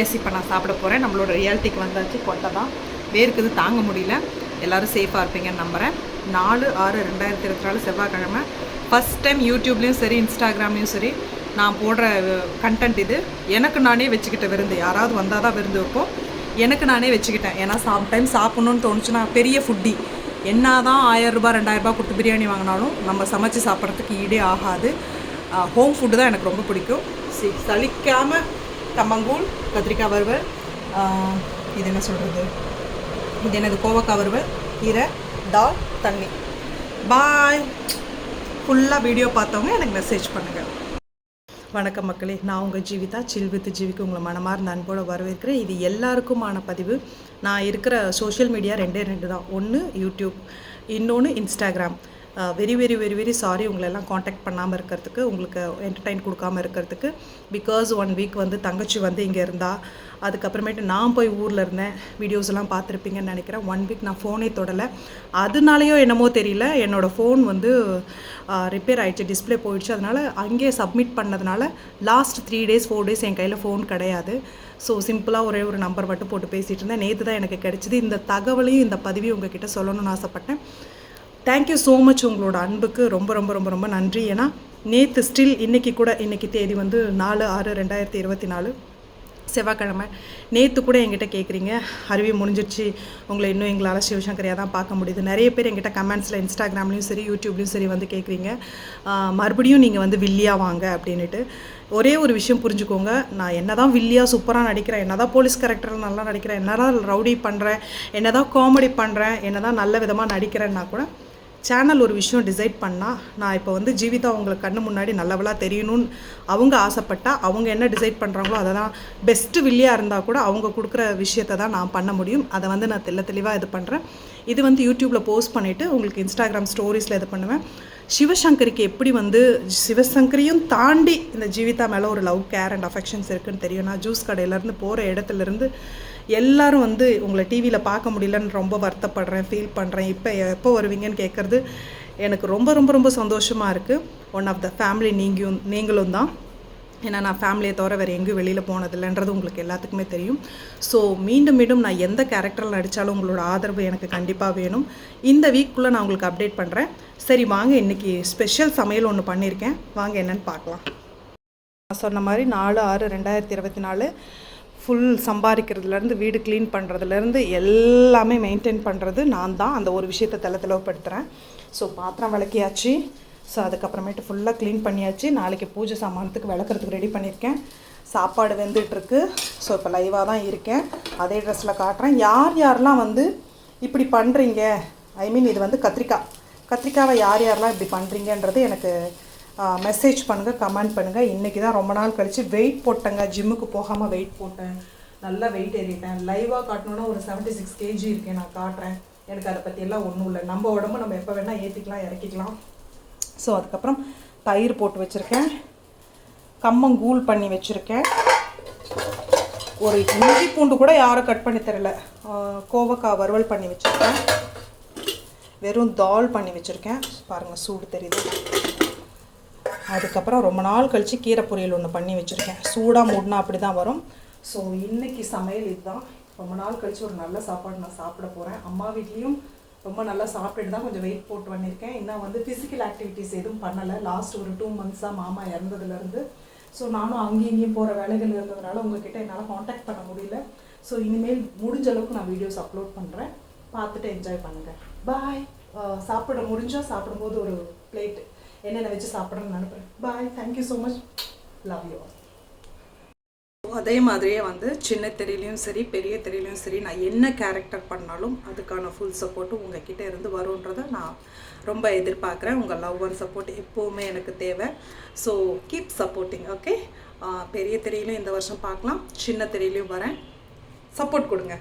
S இப்போ நான் சாப்பிட போகிறேன் நம்மளோட ரியாலிட்டிக்கு வந்தாச்சு. கொட்டை தான் வேர்க்குது தாங்க முடியல. எல்லோரும் சேஃபாக இருப்பீங்கன்னு நம்புகிறேன் நாலு ஆறு ரெண்டாயிரத்தி இருபத்தி நாலு செவ்வாய்க்கிழமை. ஃபஸ்ட் டைம் யூடியூப்லேயும் சரி இன்ஸ்டாகிராம்லேயும் சரி நான் போடுற கண்டென்ட் இது. எனக்கு நானே வச்சுக்கிட்ட விருந்து. யாராவது வந்தால் தான் விருந்து வைப்போம். எனக்கு நானே வச்சுக்கிட்டேன். ஏன்னா சம்டைம் சாப்பிட்ணுன்னு தோணுச்சுன்னா பெரிய ஃபுட்டி என்ன தான் ஆயிரம் ரூபாய் கொடுத்து பிரியாணி வாங்கினாலும் நம்ம சமைச்சு சாப்பிட்றதுக்கு ஈடே ஆகாது. ஹோம் ஃபுட்டு தான் எனக்கு ரொம்ப பிடிக்கும். சி சலிக்காமல் கம்மங்கூழ் கத்திரிக்காய் வறுவல் இது என்ன சொல்கிறது இது என்னது? கோவக்காய் வறுவல் கீரை தால் தண்ணி. பாய். ஃபுல்லாக வீடியோ பார்த்தவங்க எனக்கு மெசேஜ் பண்ணுங்கள் வணக்கம் மக்களே. நான் உங்கள் ஜீவிதா. சில் வித் ஜீவிக்கு உங்களை மனமார்ந்த அன்போடு வரவேற்கிறேன். இது எல்லாருக்குமான பதிவு. நான் இருக்கிற சோஷியல் மீடியா ரெண்டே ரெண்டு தான். ஒன்று யூடியூப் இன்னொன்று Instagram very very very very sorry உங்களெல்லாம் காண்டாக்ட் பண்ணாமல் இருக்கிறதுக்கு உங்களுக்கு என்டர்டைன் கொடுக்காம இருக்கிறதுக்கு. பிகாஸ் ஒன் வீக் வந்து தங்கச்சி வந்து இங்கே இருந்தா அதுக்கப்புறமேட்டு நான் போய் ஊரில் இருந்தேன். வீடியோஸ் எல்லாம் பார்த்துருப்பீங்கன்னு நினைக்கிறேன். ஒன் வீக் நான் ஃபோனே தொடலை. அதனாலேயோ என்னமோ தெரியல. என்னோடய ஃபோன் வந்து ரிப்பேர் ஆயிடுச்சு. டிஸ்ப்ளே போயிடுச்சு. அதனால் அங்கேயே சப்மிட் பண்ணதுனால last three days four days என் கையில் ஃபோன் கிடையாது. ஸோ சிம்பிளாக ஒரே ஒரு நம்பர் மட்டும் போட்டு பேசிகிட்டு இருந்தேன். நேற்று தான் எனக்கு கிடைச்சிது. இந்த தகவலையும் இந்த பதிவையும் உங்ககிட்ட சொல்லணும்னு ஆசைப்பட்டேன். தேங்க்யூ ஸோ மச் உங்களோட அன்புக்கு ரொம்ப ரொம்ப ரொம்ப ரொம்ப நன்றி. ஏன்னா நேற்று ஸ்டில் இன்றைக்கி கூட இன்றைக்கி தேதி வந்து நாலு ஆறு ரெண்டாயிரத்தி இருபத்தி நாலு செவ்வாய்க்கிழமை. நேற்று கூட எங்கிட்ட கேட்குறீங்க அருவி முடிஞ்சிருச்சு. உங்களை இன்னும் எங்களால் சிவசங்கரியாக தான் பார்க்க முடியுது. நிறைய பேர் எங்கிட்ட கமெண்ட்ஸில் இன்ஸ்டாகிராம்லேயும் சரி யூடியூப்லேயும் சரி வந்து கேட்குறீங்க மறுபடியும் நீங்கள் வந்து வில்லியாக வாங்க அப்படின்ட்டு ஒரே ஒரு விஷயம் புரிஞ்சுக்கோங்க. நான் என்ன தான் வில்லியாக சூப்பராக நடிக்கிறேன். என்ன தான் போலீஸ் கேரக்டரில் நல்லா நடிக்கிறேன். என்னதான் ரவுடி பண்ணுறேன் என்ன தான் காமெடி பண்ணுறேன் என்னதான் நல்ல விதமாக நடிக்கிறேன்னா கூட சேனல் ஒரு விஷயம் டிசைட் பண்ணால் நான் இப்போ வந்து ஜீவிதா அவங்களுக்கு கண்ணு முன்னாடி நல்லவளாக தெரியணும்னு அவங்க ஆசைப்பட்டா அவங்க என்ன டிசைட் பண்ணுறாங்களோ அதை தான் பெஸ்ட்டு வில்லியாக இருந்தால் கூட அவங்க கொடுக்குற விஷயத்தை தான் நான் பண்ண முடியும். அதை வந்து நான் தெள்ள தெளிவாக இது பண்ணுறேன் இது வந்து யூடியூப்பில் போஸ்ட் பண்ணிவிட்டு உங்களுக்கு இன்ஸ்டாகிராம் ஸ்டோரிஸில் இது பண்ணுவேன். சிவசங்கரிக்கு எப்படி வந்து சிவசங்கரியும் தாண்டி இந்த ஜீவிதா மேலே ஒரு லவ் கேர் அண்ட் அஃபெக்ஷன்ஸ் இருக்குன்னு தெரியும். நான் ஜூஸ் கடையிலேருந்து போகிற இடத்துலேருந்து எல்லாரும் வந்து உங்களை டிவியில் பார்க்க முடியலன்னு ரொம்ப வருத்தப்படுறேன் ஃபீல் பண்ணுறேன் இப்போ எப்போ வருவீங்கன்னு கேட்குறது எனக்கு ரொம்ப ரொம்ப ரொம்ப சந்தோஷமாக இருக்குது ஒன் ஆஃப் த ஃபேமிலி நீங்களும் நீங்களும் தான். ஏன்னா நான் ஃபேமிலியை தவிர வேறு எங்கேயும் வெளியில் போனதில்லைன்றது உங்களுக்கு எல்லாத்துக்குமே தெரியும். ஸோ மீண்டும் மீண்டும் நான் எந்த கேரக்டரில் நடித்தாலும் உங்களோட ஆதரவு எனக்கு கண்டிப்பாக வேணும். இந்த வீக்குள்ளே நான் உங்களுக்கு அப்டேட் பண்ணுறேன் சரி வாங்க இன்றைக்கி ஸ்பெஷல் சமையல் ஒன்று பண்ணியிருக்கேன். வாங்க என்னென்னு பார்க்கலாம். நான் சொன்ன மாதிரி நாலு ஆறு ரெண்டாயிரத்தி இருபத்தி நாலு ஃபுல் சம்பாதிக்கிறதுலேருந்து வீடு க்ளீன் பண்ணுறதுலேருந்து எல்லாமே மெயின்டைன் பண்ணுறது நான் தான். அந்த ஒரு விஷயத்தை தலை தெளிவுபடுத்துகிறேன் ஸோ பாத்திரம் விளக்கியாச்சு. ஸோ அதுக்கப்புறமேட்டு ஃபுல்லாக க்ளீன் பண்ணியாச்சு. நாளைக்கு பூஜை சாமானத்துக்கு விளக்குறதுக்கு ரெடி பண்ணியிருக்கேன். சாப்பாடு வெந்துட்டுருக்கு ஸோ இப்போ லைவாக தான் இருக்கேன். அதே ட்ரெஸ்ஸில் காட்டுறேன். யார் யாரெல்லாம் வந்து இப்படி பண்ணுறீங்க ஐ மீன் இது வந்து கத்திரிக்காய். கத்திரிக்காவை யார் யாரெல்லாம் இப்படி பண்ணுறீங்கன்றது எனக்கு மெசேஜ் பண்ணுங்கள் கமெண்ட் பண்ணுங்கள் இன்றைக்கி தான் ரொம்ப நாள் கழித்து வெயிட் போட்டேங்க. ஜிம்முக்கு போகாமல் வெயிட் போட்டேன். நல்லா வெயிட் ஏறிட்டேன். லைவாக காட்டணுன்னா ஒரு 76 சிக்ஸ் கேஜி இருக்கேன் நான் காட்டுறேன். எனக்கு அதை பற்றியெல்லாம் ஒன்றும் இல்லை. நம்ம உடம்பு நம்ம எப்போ வேணால் ஏற்றிக்கலாம் இறக்கிக்கலாம். ஸோ அதுக்கப்புறம் தயிர் போட்டு வச்சுருக்கேன். கம்மங்கூழ் பண்ணி வச்சுருக்கேன். ஒரு இஞ்சி பூண்டு கூட யாரும் கட் பண்ணி தரல. கோவக்காய் வறுவல் பண்ணி வச்சுருக்கேன். வெறும் தால் பண்ணி வச்சுருக்கேன். பாருங்கள் சூடு தெரியுது. அதுக்கப்புறம் ரொம்ப நாள் கழித்து கீரை பொரியல் ஒன்று பண்ணி வச்சுருக்கேன். சூடாக மூடினா அப்படி தான் வரும். ஸோ இன்னைக்கு சமையல் இதுதான். ரொம்ப நாள் கழித்து ஒரு நல்ல சாப்பாடு நான் சாப்பிட போகிறேன் அம்மா வீட்லேயும் ரொம்ப நல்லா சாப்பிட்டுட்டு தான் கொஞ்சம் வெயிட் போட்டு பண்ணியிருக்கேன் இன்னும் வந்து ஃபிசிக்கல் ஆக்டிவிட்டீஸ் எதுவும் பண்ணலை. லாஸ்ட் ஒரு டூ மந்த்ஸாக மாமா இறந்ததுலேருந்து ஸோ நானும் அங்கேயும் இங்கேயும் போகிற வேலைகள் இருந்ததுனால உங்ககிட்ட என்னால் காண்டாக்ட் பண்ண முடியல. ஸோ இனிமேல் முடிஞ்ச அளவுக்கு நான் வீடியோஸ் அப்லோட் பண்ணுறேன் பார்த்துட்டு என்ஜாய் பண்ணுங்கள் பாய் சாப்பிட முடிஞ்சால் சாப்பிடும்போது ஒரு பிளேட் என்னென்ன வச்சு சாப்பிட்றேன்னு நினைப்பேன். Bye thank you so much love you அதே மாதிரியே வந்து சின்ன தெரியலையும் சரி பெரிய தெரியலையும் சரி நான் என்ன கேரக்டர் பண்ணாலும் அதுக்கான ஃபுல் சப்போர்ட்டும் உங்ககிட்ட இருந்து வரும்ன்றதை நான் ரொம்ப எதிர்பார்க்குறேன். உங்கள் லவ் அண்ட் சப்போர்ட் எப்போவுமே எனக்கு தேவை. ஸோ கீப் சப்போர்ட்டிங் ஓகே பெரிய தெரியலையும் இந்த வருஷம் பார்க்கலாம் சின்ன தெரியலையும் வரேன். சப்போர்ட் கொடுங்க.